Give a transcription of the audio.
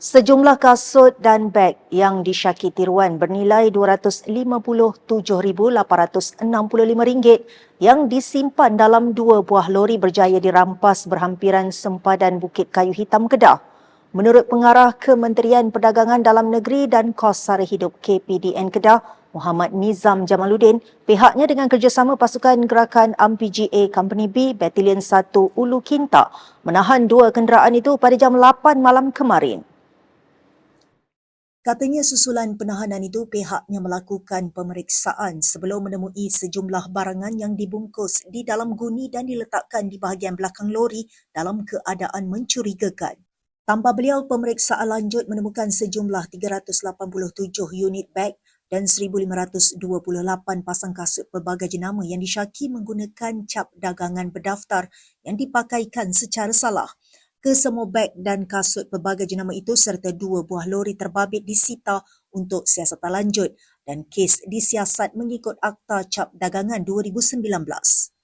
Sejumlah kasut dan beg yang disyaki tiruan bernilai RM257,865 yang disimpan dalam dua buah lori berjaya dirampas berhampiran sempadan Bukit Kayu Hitam Kedah. Menurut pengarah Kementerian Perdagangan Dalam Negeri dan Kos Sara Hidup KPDN Kedah, Muhammad Nizam Jamaluddin, pihaknya dengan kerjasama pasukan gerakan MPGA Company B Battalion 1 Ulu Kinta menahan dua kenderaan itu pada jam 8 malam kemarin. Katanya susulan penahanan itu pihaknya melakukan pemeriksaan sebelum menemui sejumlah barangan yang dibungkus di dalam guni dan diletakkan di bahagian belakang lori dalam keadaan mencurigakan. Tanpa beliau, pemeriksaan lanjut menemukan sejumlah 387 unit beg dan 1,528 pasang kasut pelbagai jenama yang disyaki menggunakan cap dagangan berdaftar yang dipakaikan secara salah. Kesemua beg dan kasut pelbagai jenama itu serta dua buah lori terbabit disita untuk siasatan lanjut dan kes disiasat mengikut Akta Cap Dagangan 2019.